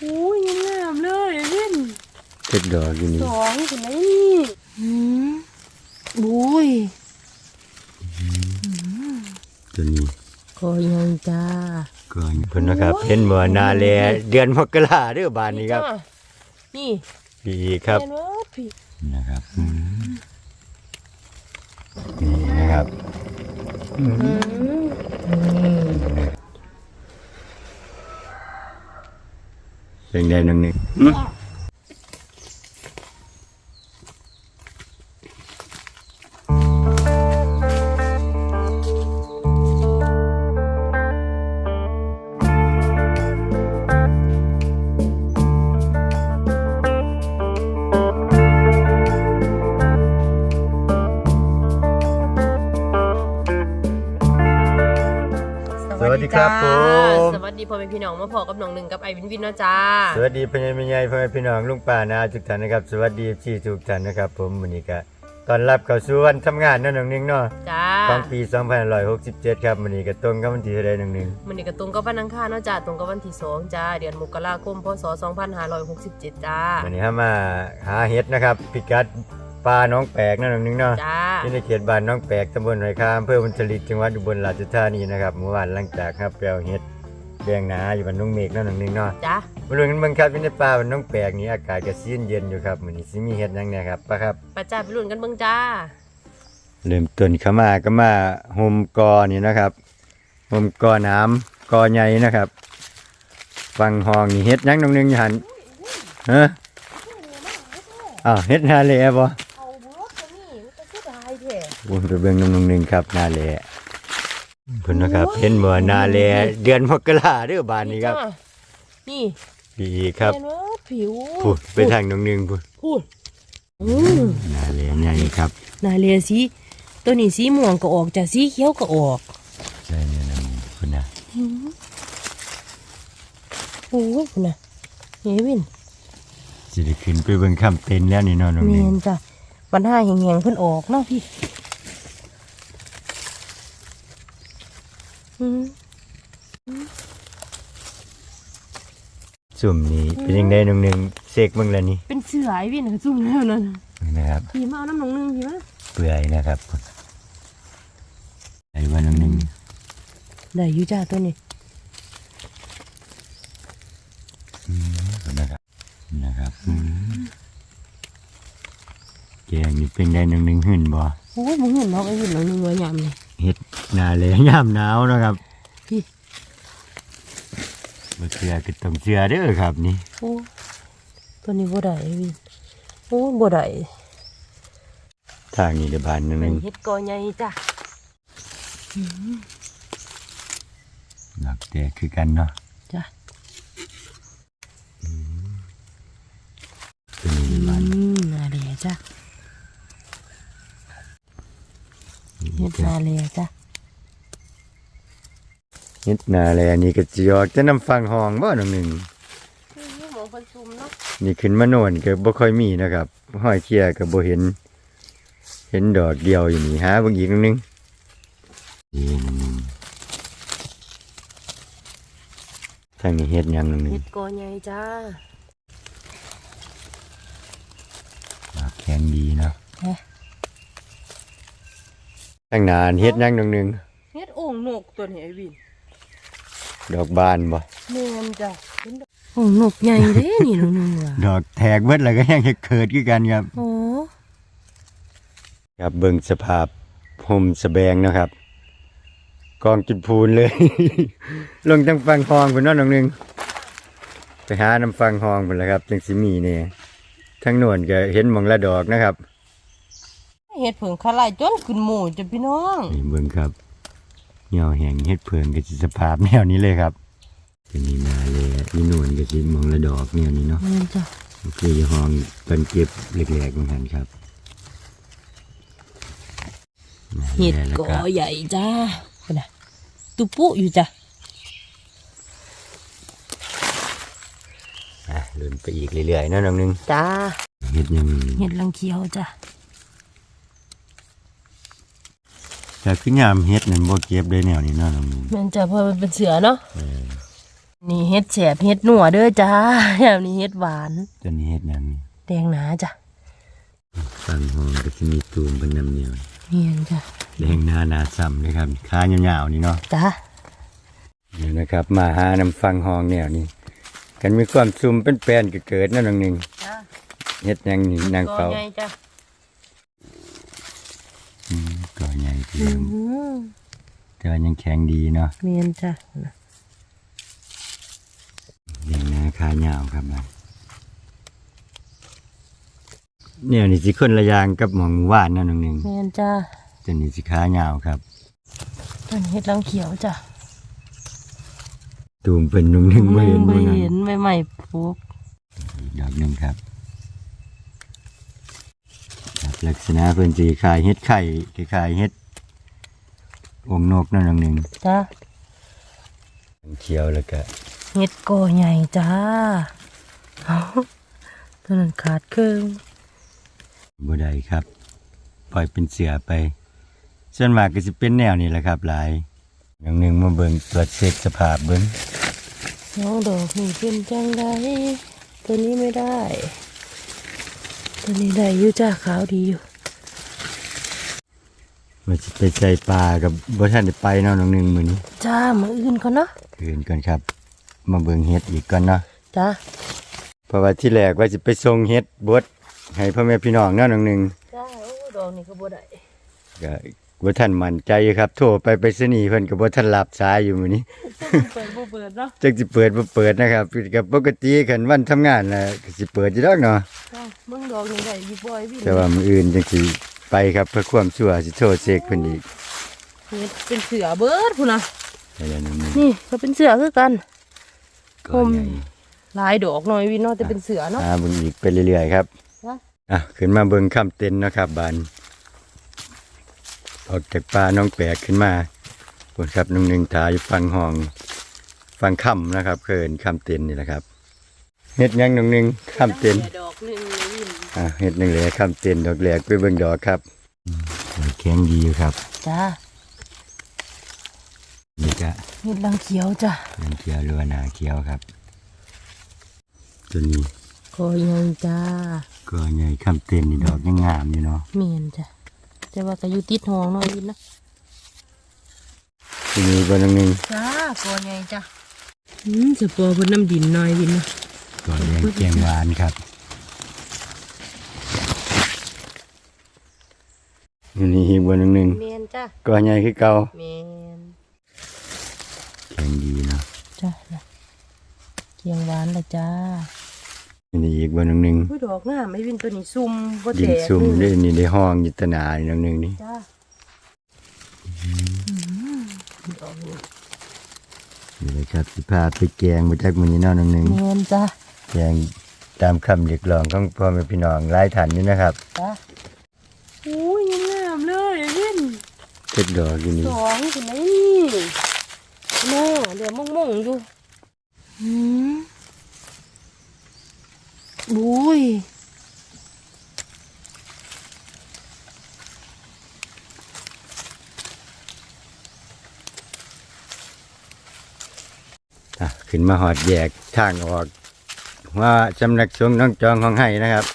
โอ้ยงามๆเลยเล่นเจ็ดดอกอยู่นี่สองถึงไหนนี่อืมโอ้ยตัวนี้ก็ยังจ้าก่อนเพิ่นนะครับเห็นบ่นาแลเดือนมกราเด้อบานนี้ครับจ้านี่ดีครับเห็นว่าพี่นะครับอืมนี่นะครับอืม อืมเป็นไงนึงนี่ พ่อแม่พี่น้องมาพอกับน้องหนึ่งกับไอวินวินเนาะจ้า สวัสดีพ่อใหญ่แม่ใหญ่พ่อแม่พี่น้องลุงป้านาทุกท่านนะครับ สวัสดีที่ทุกท่านนะครับ ผมวันนี้ก็ตอนรับเข้าสู่วันทำงานเนาะน้องนิ่งเนาะจ้าของปี2567 ครับวันนี้ก็ตรงกับวันที่เท่าใดน้องนิ่งมันนี่ก็ตรงกับวันอังคารเนาะจ้าตรงกับวันที่สองจ้าเดือนมกราคมพศ2567จ้าวันนี้เฮามาหาเห็ดนะครับพิกัดป่าน้องแปลกเนาะน้องนิ่งเนาะจ้าที่ในเขตบ้านน้องแปลกตำบลหอยคามอำเภอบุญจริตจังหวัดอุบลราชธานีนะครับเมื่อวานหลังจากครับแปลวเห็ด แดงหนาอยู่บ้านน้องเมฆเนาะน้องนิ่งเนาะจ้ามาดูกันเบิ่งครับอยู่ในป่าบ้านน้องแปลกนี่อากาศก็ซีนเย็นอยู่ครับมื้อนี้สิมีเห็ดหยังเนี่ยครับปะครับไป้าจ้าไปลุ้นกันเบิ่งจ้า เริ่มต้นเข้ามาก็มาโฮมกอนี่นะครับโฮมกอน้ำกอใหญ่นะครับ ฟังห้องนี่เฮ็ดหยังน้องหนึงอยู่หันฮะอ้าวเฮ็ดนาแลบ่เอาบล็อกนี่มันก็คือได้แท้ วนไปเบิ่งน้องหนึงครับนาแล เพิ่นนะครับเห็นบ่นาแลเดือนมกราเด้อบานนี้ครับจ้านี่ดีครับเห็นว่าผิวพูดไปทางน้องหนึงพูดพูดอืมนาแลใหญ่ครับ นาเรียสีตัวนี้สีม่วงก็ออกจ้ะสีเขียวก็ออกใช่เนี่ยน้องหนึ่งพุ่นน่ะโอ้ยคุณน่ะเฮวินสิได้ขึ้นไปเบิ่งคำเต็นแล้วนี่เนาะน้องหเมีนึงยนจ้ะปัญหาแห่งๆเพิ่นออกเนาะพี่อืม สุ่มนี้เป็นยังไงน้องหนึงเสกเบิ่งแล้วนี่เป็นเสือไอ้วินจุ่มแล้วนั่นนะครับพี่มาเอาน้ำหนองหนึงพี่มาเปื่อยนะครับไอ้ว่าน้องหนึงได้อยู่จ้าตัวนี้นะครับนะครับอืมแกงนี่เป็นได้น้องหนึงหื่นบ่โอ้ยมึงเห็นน้องไอ้วินหนองหนึงว่ายามเลย เฮ็ดหนาเลยยามหนาวนะครับพี่บ่เชื่อก็ต้องเชื่อเด้อครับนี่โอ้ตัวนี้บ่ได้ไอ้วินโอ้บ่ได้ทางนี้เดยวบานน้องหเป็นึนงเฮ็ดกอใหญ่จ้ะหลักแต่คือกันเนาะ เฮ็ดนาเรียจ้ะเฮ็ดหนาเลยอันนี้ก็สิออกจะน้ำฟังห้องบ่น้องหนึงนี่หมองคนซุ่มเนาะนี่ขึ้นมาโน่นก็บ่ค่อยมีนะครับห้อยเคียก็บ่เห็น เห็นดอกเดียวอยู่นี่หาเบิ่งอีกนิดนึงนี่นึงทางนี้เฮ็ดหยังนึงเฮ็ดกอใหญ่จ้าดอกแข็งดีเนาะ ฮะทางหนานเฮ็ดหยังนึงนึงเฮ็ดโอ่งนกตัวนี้ไอ้วินดอกบานบ่แม่นจ้ะโอ่งนกใหญ่เด้นี่น้องนึงว่ะดอกแทกเบิดแล้วก็ยังเฮ็ดเกิดคือกันครับโอ้ครับเบิ่งสภาพห่มสแบงนะครับ กองจุดพูนเลย ลงจังฟังฮองพุ่นเนาะน้องหนึงไปหาน้ำฟังฮองพุ่นแหละครับจังสิมีนี่ทั้งโน่นก็เห็นหมองละดอกนะครับ เฮ็ดเผิงคาลายจนขึ้นหมู่จ้ะพี่น้องนี่เบิ่งครับเหี่ยวแห้งเฮ็ดเพิงก็สิสภาพแนวนี้เลยครับเป็นนี่นาเลยนี่โน่นก็สิหมองละดอกแนวนี้เนาะแม่นจ้ะคือจะห้องตอนเก็บเล็กๆเหมือนกันครับเฮ็ดแล้วกอใหญ่จ้าพุ่นน่ะตุปุอยู่จ้ะอะเดินไปอีกเรื่อยๆเนาะน้องหนึงจ้าเฮ็ดยังเฮ็ดลังเขียวจ้ะ แต่คือยามเฮ็ดนั่นบ่เก็บได้แนวนี้เนาะน้องหนึงแม่นจ้ะเพราะมันเป็นเสือเนาะนี่เฮ็ดแฉบเฮ็ดหนัวเด้อจ้าแบบนี้เฮ็ดหวานตัวนี้เฮ็ดหยังแดงหนาจ้ะฟังหอมก็สิมีตูมเป็นน้ำเหนียวเมียนจ้ะแดงหน้าหนาซ้ำเลยครับขายาวๆนี่เนาะ จ้านี่นะครับมาหาน้ำฟังหองแนวนี้กันมีความซุ่มเป็นแปลนก็เกิดนั่นน้องหนึงจ้าเฮ็ดหยังนี่นางเฝ้าไงจ้ะ อืม ก็ใหญ่ทีอืเดียวมแต่ว่ายังแข็งดีเนาะเมียนจ้ะอย่างนาขายาวครับมันเนี่ยนี่สิคนละอยางกับหมองหว่านนั่นน้องหนึงเมียนจ้าตัวนี้สิขายาวครับต้นเฮ็ดลังเขียวจ้ะตูมเป็นนุ่งหนึ่งไม่เห็นไม่มื้อนั้นเห็นไม่ใหม่ๆปลูกอีกดอกหนึ่งครับครับลักษณะเพิ่นสีขายเฮ็ดไข่คล้ายๆเฮ็ด องนกนั่นน้องหนึ่งจ้าเขียวแล้วก็เฮ็ดกอใหญ่จ้าเอาต้นนั้นขาดครึ่งบ่ได้ครับ ปล่อยเป็นเสือไป ส่วนมากก็สิเป็นแนวนี้แหละครับ หลายน้องหนึ่งมาเบิ่งตรวจเช็คสภาพเบิ่งน้องดอกนี่เป็นจังไดตัวนี้ไม่ได้ ตัวนี้ได้อยู่จ้าขาวดีอยู่ ว่าสิไปใส่ปลากับบ่ทันได้ไปเนาะน้องหนึ่งมื้อนี้จ้ามืออื่นก่อนเนาะคืนก่อนครับ มาเบิ่งเฮ็ดอีกก่อนเนาะจ้าเพราะว่าที่แรกว่าสิไปส่งเฮ็ดบดให้พ่อแม่พี่น้องเนาะน้องหนึ่งจ้าโอ้ดอกนี่ก็บ่ได้ก็บ่ทันมั่นใจอยู่ครับ โทรไปไปสนีย์เพิ่นก็บ่ทันรับสายอยู่มื้อนี้ เปิดบ่เปิดเนาะจักสิเปิดบ่เปิดนะครับก็ปกติคันวันทำงานน่ะก็สิเปิดอยู่ดอกเนาะจ้าเบิ่งดอกนี่ได้อยู่บ่อยพี่แต่ว่ามื้ออื่นจังสิ ไปครับเพื่อความชัวร์สิโทรเช็คเพิ่นอีกเฮ็ดเป็นเสือเบิดพุ่นน่ะแต่ละน้องหนึ่งนี่ก็เป็นเสือคือกันก็ใหญ่หลายดอกหน่อยวินเนาะแต่เป็นเสือเนาะ หาเบิ่งอีกไปเรื่อยๆครับจ้ะอะขึ้นมาเบิ่งคำเต็นนะครับบานออกจากป่าน้องแปลกขึ้นมาปวดครับน้องหนึ่งทาอยู่ฟังห้องฟังค่ำนะครับเคินค่ำเต็นนี่แหละครับเฮ็ดหยังน้องหนึ่งค่ำเต็นดอกหนึงเลยวิน อะเฮ็ดหนึ่งแหล่ค่ำเต็นดอกแหลกไปเบิ่งดอกครับแข็งดีอยู่ครับจ้านี่ก็เฮ็ดลังเขียวจ้าน้ำเขียวหรือว่านาเขียวครับตัวนี้ก็ยังจ้าก็ใหญ่ค่ำเต็นนี่ดอกยังงามอยู่เนาะเมียนจ้ะแต่ว่าก็อยู่ติดห้องหน่อยวินนะตัวนี้บ่น้องหนึ่งจ้าก็ยังจ้าอืมจะปอบนน้ำดินหน่อยวินนะก็แดงแกงหวานครับ นนี้อีกบ่น้องหนึ่งเมียนจ้าก็ใหญ่คือเก่าเมียนแข็งดีเนาะจ้านะเกียงหวานละจ้าอันนี้อีกบ่น้องหนึ่งอุ้ยดอกงามไอ้วินตัวนี้ซุ่มบ่ดิแตนกซุ่มเลได้ยนี่ได้ห้องอยุตนานี่น้องหนึ่งนี่จ้าดอกนี้นี่เลยครับสิพาไปแกงมาจากมื้อนี้เนาะน้องหนึ่งเมียนจ้าแกงตามคำเรียกร้องของพ่อแม่พี่น้องหลายท่านนี่นะครับจ้าอุ้ยงามเลยไอ้วิน เจ็ดดอกอยู่นี่สองถึงไหนนี่แม่เดี๋ยวมองๆอยู่อืมบุ้ยอะขึ้นมาหอดแยกทางออก ว่าสำนักสงฆ์น้องจองของให้นะครับ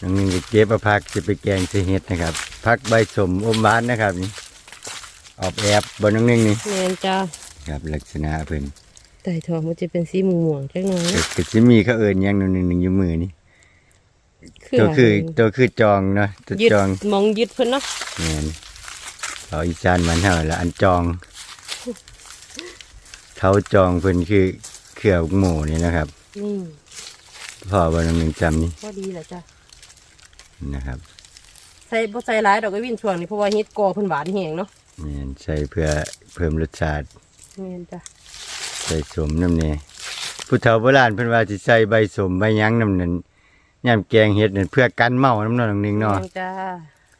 น้องหนึ่งก็เก็บเอาผักจะไปแกงใส่เห็ดนะครับ ผักใบสมอมหวานนะครับนี่ออบแอบบนน้องหนึ่งนี่แม่นจ้าครับลักษณะเพิ่นไต่ทองมันจะเป็นสีม่วงๆจังหน่อยก็ก็สิมีเขาเอิญยังหนึ่งหนึ่งอยู่มือนี่ตัวคือตัวคือจองเนาะตัวยึดจองมองยึดเพิ่นเนาะเนี่ยเราอีสานมันเท่าละอันจองเท้าจองเพิ่นคือเครือหมูนี่นะครับนี่พ่อวันหนึ่งจำนี่พอดีแหละจ้านะครับ ใส่บ่ใส่หลายดอกก็วินช่วงนี้เพราะว่าเฮ็ดกอเพิ่นหวานแห้งเนาะเนี่ยใส่เพื่อเพิ่มรสชาติแม่นจ้าใส่สมน้ำเนี่ยผู้เฒ่าโบราณเพิ่นว่าสิใส่ใบสมใบหยั้งน้ำนั่นย่ำแกงเฮ็ดนั่นเพื่อกันเมาน้ำนองหนึงเนาะแม่จ้า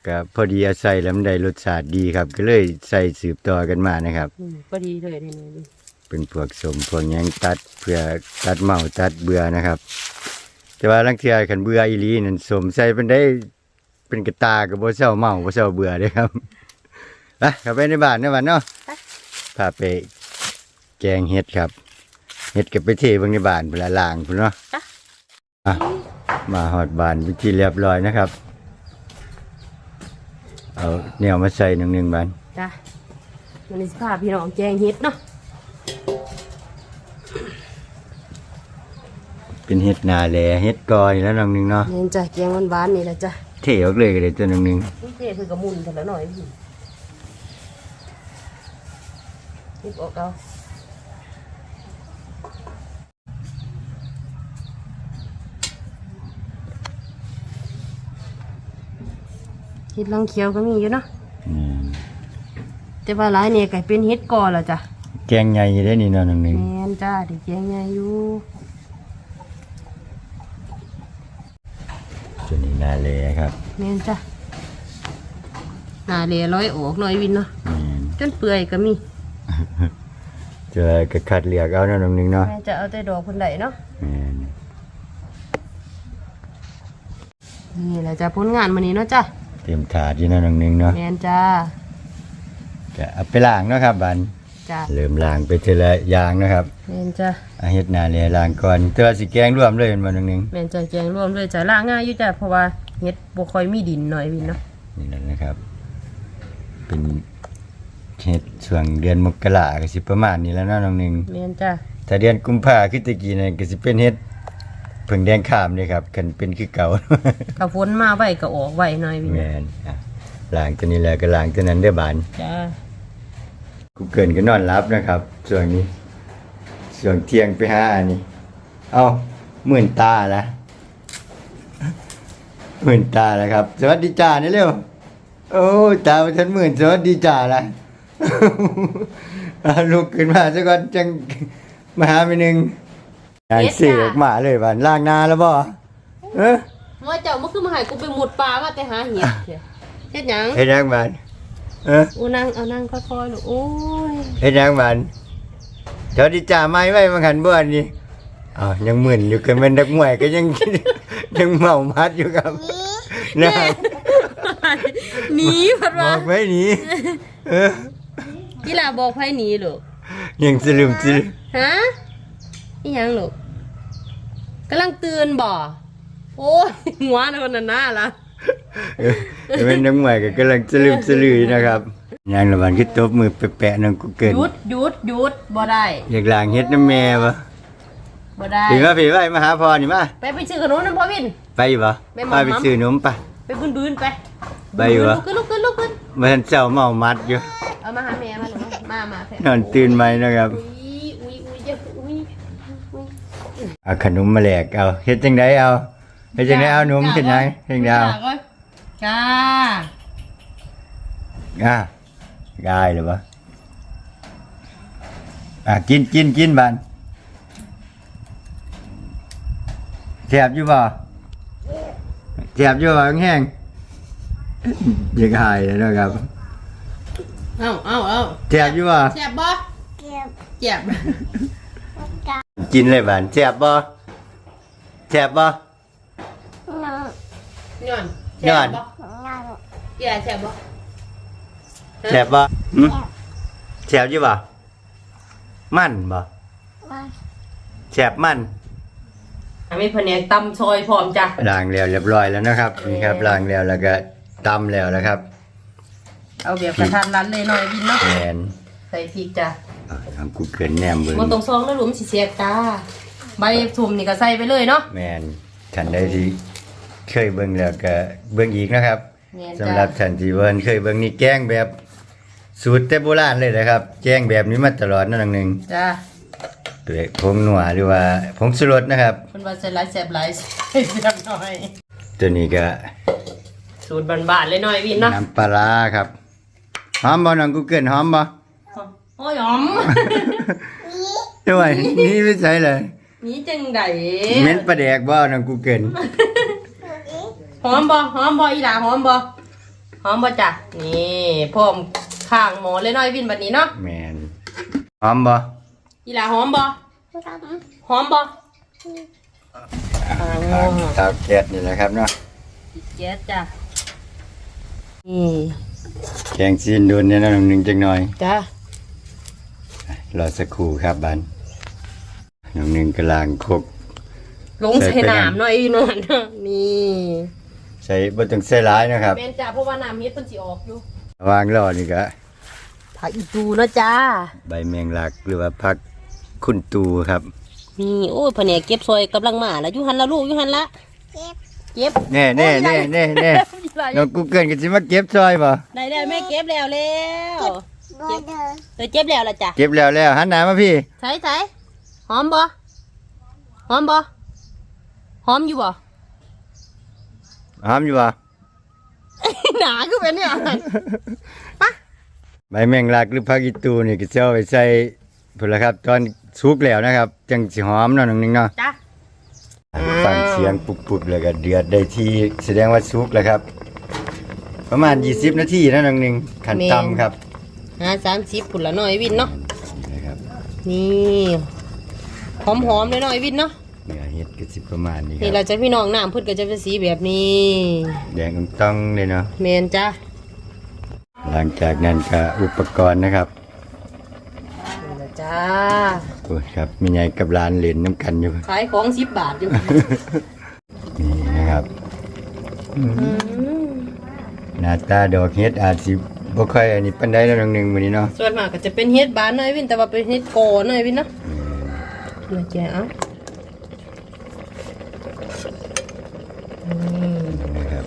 ก็พอดีเอาใส่แล้วมันได้รสชาติดีครับ ก็เลยใส่สืบต่อกันมานะครับ อืมพอดีเลยนี่นี่เป็นพวกสมพวกหยังตัดเพื่อตัดเมาตัดเบื่อนะครับ แต่ว่าลังเทียขันเบื่ออีหลีนั่นสมใส่เป็นได้ เป็นกระตากับบ่เศร้าเมาบ่เศร้าเบื่อเด้อครับไปเข้าไปในบ้านในบ้านเนาะพาไปแกงเห็ดครับเฮ็ดกับไปเทเบิ่งในบ้านพุ่นละล่างพุ่นเนาะจ้ะอะมาฮอดบ้านไปนที่เรียบร้อยนะครับ เอาแนวมาใส่หนึ่งหนึ่งบานจ้ะวันนี้สิพาพี่น้องแกงเฮ็ดเนาะเป็นเฮ็ดนาแลเฮ็ดกอยแล้วหนึ่งหนึ่งเนาะเห็นจ้ะแกงหวานๆนี่แหละจ้ะ เทออกเลยก็ได้ตัวหนึ่งหนึ่งนี่เท่คือกระมุนกันแล้วหน่อยพี่หยิบออกเอาเฮ็ดลังเขียวก็มีอยู่เนาะอืมแต่ว่าหลายเนี่ยก็เป็นเฮ็ดก่อแล้วจ้ะแกงใหญ่ได้นี่เนาะหนึ่งหนึ่ง แม่นจ้าที่แกงใหญ่อยู่ ตัว นี้นาแลครับแม่นจ้ะหน้าเหลร้อยออกหน่อยวินเนาะอืมจนเปื่อยก็มีเจอก็คัดเลือกเอาเนาะหนึ่งหนึ่งเนาะแม่จะเอาแต่ดอกคนใดเนาะอืมนี่แหละจ้ะผลงานมื้อนี้เนาะจ้ะเตรียมถาดอยู่เนาะหนึ่งหนึ่งเนาะแม่นจ้าก็เอาไปล้างเนาะครับบาน จ้ะเริ่มล้างไปทีละอย่างนะครับแม่นจ้ะอาเฮ็ดนาแลล้างก่อนแต่ว่าสิแกงรวมเลยเป็นบ่หนึ่งหนึ่งแม่นจ้ะแกงรวมเลยจ้ะล้างง่ายอยู่จ้ะเพราะว่าเฮ็ดบ่ค่อยมีดินหน่อยวินเนาะนี่แหละนะครับ เป็นเฮ็ดช่วงเดือนมกราก็สิประมาณนี้แล้วเนาะน้องหนึ่งแม่นจ้ะถ้าเดือนกุมภาคือตะกี้นั่นก็สิเป็นเฮ็ดเพิ่งแดงขามนี่ครับคันเป็นคือเก่าถ้าฝนมาไว้ก็ออกไว้หน่อยวินแม่นอะล้างตัวนี้แล้วก็ล้างตัวนั้นเด้อบานจ้า กูเกินก็นอนรับนะครับช่วงนี้ช่วงเที่ยงไปหาอันนี้เอ้าหมื่นตาละหมื่นตาแล้วครับ สวัสดีจ้านี่เร็ว โอ้ยตาไปทันหมื่นสวัสดีจ้าละเอาลุกขึ้นมาซะก่อนจังมาหาไปหนึ่งยางเสียออกมาเลยบ้านล่างนาแล้วบ่เออว่าเจ้ามันคือมาให้กูไปหมุดปลาว่าแต่หาเห็ดเถอะเฮ็ดหยังเฮ็ดยังบ้าน เอออูนั่งเอานั่งค่อยๆลูกโอ้ยเฮ็ดยังบ้านสวัสดีจ้าไม่ไว้มาขันบ่อันนี้อ้าวยังหมื่นอยู่กันเป็นนักมวยก็ยัง ยังเมามัดอยู่ครับนะหนีพัดบว่าอกไว้หนีเออกีฬาบอกไผหนีลูกยังสลืมสลืมฮะอีหยังลูกกำลังตื่นบ่โอ้ยหัวนะคนนั้นน่าละ เออเป็นนักมวยก็กำลังสลืมสลือนะครับยังละวันคือตบมือแปะๆนั่นกูเกินหยุดหยุดหยุดบ่ได้อยากล้างเฮ็ดน้ำแม่บ่บ่ได้ถึงว่าพี่ไว้มาหาพ่อนี่มาไปไปซื้อขนมน้ำพ่อวินไปอยู่บ่ไปไปซื้อนมปะไปบืนบืนไปไปอยู่วะลุกขึ้นลุกขึ้นลุกขึ้นมันเจ้าเมามัดอยู่เอามาหาแม่มาหนูมามาแผ่นอนตื่นไหมนะครับอุ้ยอุ้ยอุ้ยเอุ้ยอุ้ยเอาขนมมาแหลกเอาเฮ็ดจังไดเอาเฮ็ดจังไดเอานมเฮ็ดหยังเฮ็ดจังไดเอา จ้าอะได้หรือวะอะกินกินกินบานแซ่บอยู่บ่แซ่บอยู่บ่แห้งๆยังหายเลยนะครับเอาเอาเอาแซ่บอยู่บ่เจ็บบ่เจ็บเจ็บกินเลยบานแซ่บบ่แซ่บบ่ย้อน ย้อน เกี่ยเจ็บบ่แซ่บบ่หึแซ่บอยู่บ่มันบ่แซ่บมันมีแผนกตำซอยพร้อมจ้ะล้างแล้วเรียบร้อยแล้วนะครับนี่ครับล้างแล้วแล้วก็ตำแล้วนะครับเอาแบบกระทันรันเลยหน่อยบินเนาะแมนใส่พริกจ้ะอะทำกูเกินแนมเบิ้งมันตรงซองแล้วหลุมสิเสียบจ้าใบสุ่มนี่ก็ใส่ไปเลยเนาะแมนท่านใดที่เคยเบิ้งแล้วก็เบิ้งอีกนะครับ แม่นสำจ้ะหรับท่านที่เบิ้งเคยเบิ้งนี่แกงแบบสูตรแต่โบราณเลยนะครับ แกงแบบนี้มาตลอดนั่นหนึ่งจ้าด้วยผงนัวหรือว่าผงชูรสนะครับเพิ่นว่าใส่หลายแซ่บหลายใส่เสียบหน่อย ตัวนี้ก็สูตรบานๆเลยหน่อยบินเนาะน้ำปลาร้าครับหอมบ่น้องกูเกิลหอมบ่โอ้ยหอม ด้วยนี่ไม่ใช่เลย นี่จังไดเหม็นปลาแดกบ่น้องกูเกิล หอมบ่หอมบ่อีหลาหอมบ่หอมบ่จ้ะนี่พร้อมข้างหมอเลยหน่อยบินบัดนี้เนาะแมนหอมบ่อีหลาหอมบ่หอมบ่อ่าทางเตาแก๊สนี่แหละครับเนาะแก๊สจ้ะนี่แกงซีนโดนเนี่ยนะหนึ่งจังหน่อยจ้ะรอสักครู่ครับบันน้องหนึ่งกำลังคกลงใส่น้ำหน่อยหน่อยนะนี่ ใส่บ่ต้องใส่ร้ายนะครับแม่นจ้าเพราะว่าน้ำเฮ็ดเพิ่นสิออกอยู่วางรอนี่ก็ผักอีตูเนาะจ้า ใบแมงลักหรือว่าผักคุณตูครับ นี่โอ้ยแผนกเก็บซอยกำลังมาแล้วอยู่หันละลูกอยู่หันละเก็บเก็บแน่แน่แน่แน่แน่น้องกูเกิลก็สิมาเก็บซอยบ่ได้แล้วแม่เก็บแล้วแล้วเก็บเออเก็บแล้วละจ้ะเก็บแล้วแล้วหันหน้ามาพี่ใส่ใส่หอมบ่หอมบ่หอมอยู่บ่ หอมอยู่บ่หนาคือเป็นเนี่ยใบแมงลักหรือผักอีตูนี่ก็จะเอาไปใส่พุ่นละครับ ตอนสุกแล้วนะครับ จังสิหอมเนาะน้องหนึงเนาะ จ้ะฟังเสียงปุบๆแล้วก็เดือดได้ที่แสดงว่าสุกแล้วครับ ประมาณ 20 นาทีนะน้องหนึงขั้นต่ำครับอ่าสามสิบปุ่นละหน่อยวินเนาะนะครับ นี่หอมหอมๆเลยหน่อยวินเนาะ เนื้อเฮ็ดก็สิประมาณนี้คนี่รับเราจะพี่น้องน้ำพืชก็จะเป็นสีแบบนี้แดงต้องเลยเนาะเมนจ้ะหลังจากนั้นก็อุปกรณ์นะครับนี่ละจ้าโอ้ยครับมีไงกับร้านเหรียญน้ำกันอยู่ขายของสิบบาทอยู่ นี่นะครับอืมหน้าตาดอกเฮ็ดอาจสิบ่ค่อยอันนี้ปานใดแล้วน้องหนึงมื้อนี้เนาะส่วนมากก็จะเป็นเฮ็ดบานหน่อยวินแต่ว่าเป็นเฮ็ดโกหน่อยวินเนาะนะแกเอ้าอืม นะครับ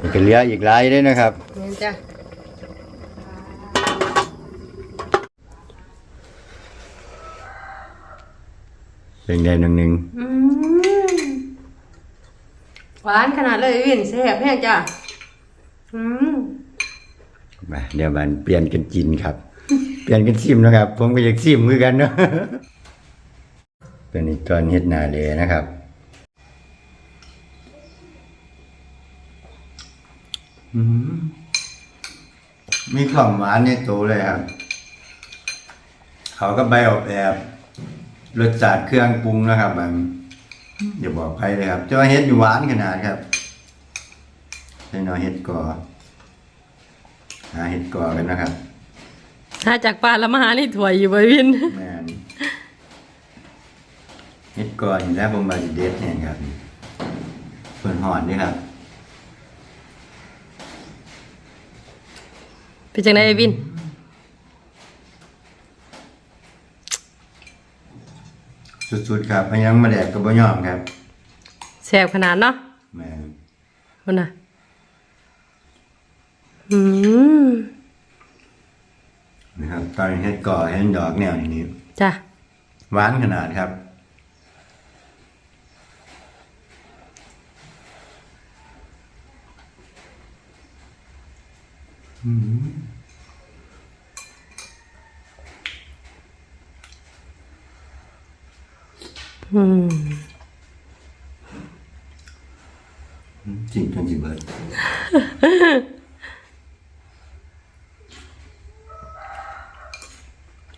นี่ก็เหลืออีกหลายเด้นะครับเมนจ้ะเป็นไงน้องหนึงอืมหวานขนาดเลยวินแซ่บแห้งจ้ะอืมมาเดี๋ยวมันเปลี่ยนกันกินครับ เปลี่ยนกันชิมนะครับ ผมก็อยากชิมคือกันเนาะตัวนี้ตอนเฮ็ดหน้าเลยนะครับ มมีความหวานในตัวเลยครับ เขาก็ใบออกแบบรสชาติเครื่องปรุงนะครับมันอย่าบอกใครเลยครับจะว่าเฮ็ดอยู่หวานขนาดครับใช่เนาะเฮ็ดก่อหาเฮ็ดก่อกันนะครับ ถ้าจากปลาละมาหานี่ถวยอยู่บ่วินแม่นเฮ็ดก่อนี่แหล้วผมมาสิเด็ดแห่งครับเพิ่นหอนนี่ครับ เป็นจังไดไอ้วิน สุดๆครับพยังมาแดกก็บ่ยอมครับแซ่บขนาดเนาะแม่นคนน่ะอืมนะครับตอนเฮ็ดก่อเฮ็ดดอกแนวนี้จ้ะหวานขนาดครับ อืมจริงจนสิงเบิด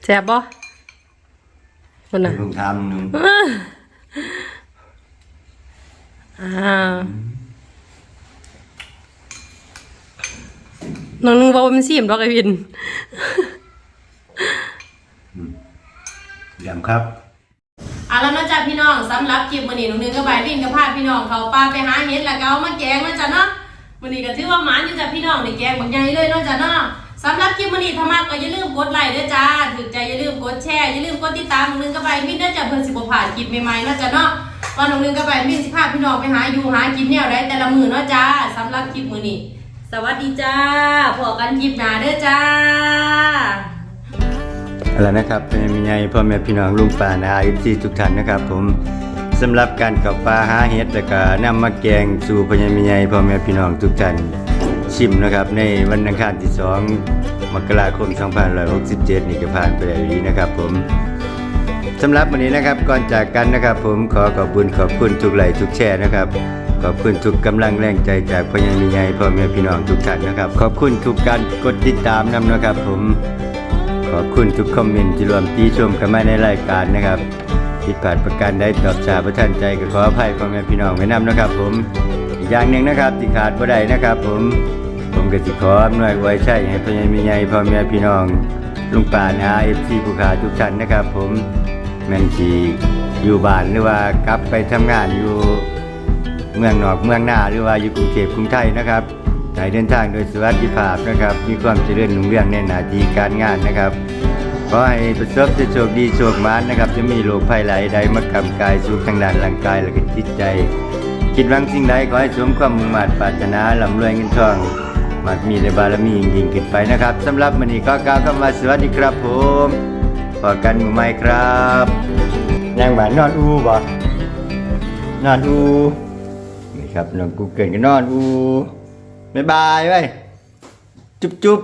แซ่บบ่คนน่ะเพิ่งทำหนึงอ่า น้องนึงบอกว่ามันซีมดอกไอ้วินเยี่ยมครับเอาแล้วเนาะจ้ะพี่น้องสำหรับคลิปมื้อนี้น้องนึงก็บายวินก็พาพี่น้องเขาป่าไปหาเห็ดแล้วก็เอามาแกงเนาะจ้ะเนาะมื้อนี้ก็ถือว่าหมานอยู่จ้ะพี่น้องได้แกงบักใหญ่เลยเนาะจ้ะเนาะสำหรับคลิปมื้อนี้ถ้ามักก็อย่าลืมกดไลค์ด้วยจ้าถูกใจอย่าลืมกดแชร์อย่าลืมกดติดตามน้องนึงก็บายวินเด้อจ้ะเพิ่นสิบ่พลาดคลิปใหม่ๆเนาะจ้ะเนาะว่าน้องนึงก็บายวินสิพาพี่น้องไปหาอยู่หากินแนวใดแต่ละมื้อเนาะจ้าสำหรับคลิปมื้อนี้ สวัสดีจ้าพบกันคลิปหนาเด้อจ้าเอาละนะครับเป็นมีไงพ่อแม่พี่น้องลุงป่านาอิทีทุกท่านนะครับ ผมสำหรับการกับปลาหาเห็ดแล้วก็นำมาแกงสู่พ่อแม่มีไงพ่อแม่พี่น้องทุกท่านชิมนะครับ ในวันอังคารที่2มกราคม2567นี่ก็ผ่านไปแล้วดีนะครับ ผมสำหรับวันนี้นะครับก่อนจากกันนะครับ ผมขอขอบคุณขอบคุณทุกไลค์ทุกแชร์นะครับ ขอบคุณทุกกำลังแรงใจจากพ่อแม่มีไงพ่อแม่พี่น้องทุกท่านนะครับ ขอบคุณทุกการกดติดตามนำนะครับ ผมขอบคุณทุกคอมเมนต์ที่รวมตีชมกันมาในรายการนะครับผิดพลาดประการใดตอบชาประท่านใจก็ขออภัยพ่อแม่พี่น้องไว้นำนะครับ ผมอีกอย่างหนึ่งนะครับที่ขาดบ่ได้นะครับ ผมผมก็สิขออำนวยไว้ใช่ให้พ่อใหญ่มีใหญ่พ่อแม่พี่น้องลุงป่านอาเอฟซีผู้ขาทุกท่านนะครับ ผมแม่นทีอยู่บ้านหรือว่ากลับไปทำงานอยู่ เมืองนอกเมืองหน้าหรือว่าอยู่กรุงเทพกรุงไทยนะครับให้เดินทางโดยสวัสดิภาพนะครับ มีความเจริญรุ่งเรืองในหน้าที่การงานนะครับขอให้ประสบแต่โชคดีโชคมานนะครับ จะมีโรคภัยหลายใดมากำกายสุขทางด้านร่างกายและก็จิตใจ คิดหวังสิ่งใดขอให้สมความมุ่งมั่นปรารถนาลำรวยเงินทองมากมีในบารมียิ่งขึ้นไปนะครับสำหรับวันนี้ก็กล่าวคำว่าสวัสดีครับผมพอกันมู่ใหม่ครับยังบ้านนอนอูบ่นอนอู ครับน้องกูเกิลก็นอนอูบ๊ายบายไว้จุ๊บจุ๊บ